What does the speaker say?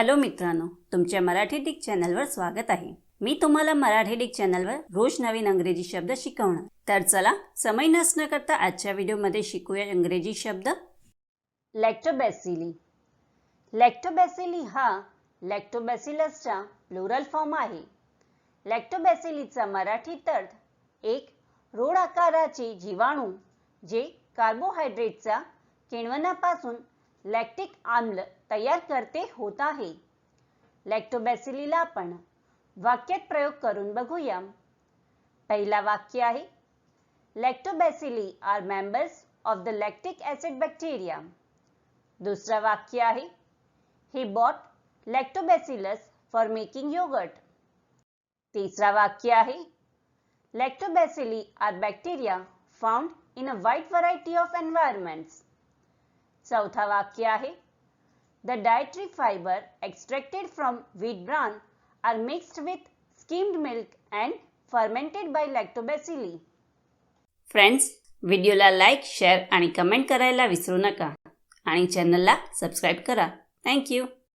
Hello मित्रांनो तुमच्या Marathi Dick चॅनलवर स्वागत आहे. मी तुम्हाला मराठी डिक चॅनलवर रोज नवीन अंग्रेजी शब्द शिकवणार. तर चला समय नसणं करता आजच्या व्हिडिओमध्ये शिकूया इंग्रजी शब्द. लॅक्टोबॅसिली लॅक्टोबॅसिली हा लॅक्टोबॅसिलसचा प्लुरल फॉर्म आहे. लॅक्टोबॅसिलीचा मराठी अर्थ एक रोड आकाराचे जीवाणू जे कार्बोहायड्रेटचा किण्वनापासून लॅक्टिक आम्ल तयार करते होत आहे लॅक्टोबॅसिलीला आपण वाक्यात प्रयोग करून बघूया. पहिला वाक्य आहे. Lactobacilli are members of the lactic acid bacteria दुसरा वाक्य आहे. He bought lactobacillus for making yoghurt तिसरा वाक्य आहे. Lactobacilli are bacteria found in a wide variety of environments चौथा वाक्य आहे. The dietary fibre extracted from wheat bran are mixed with skimmed milk and fermented by lactobacilli friends व्हिडिओला like share आणि comment करायला विसरू नका. आणि चॅनलला सबस्क्राईब करा. थँक्यू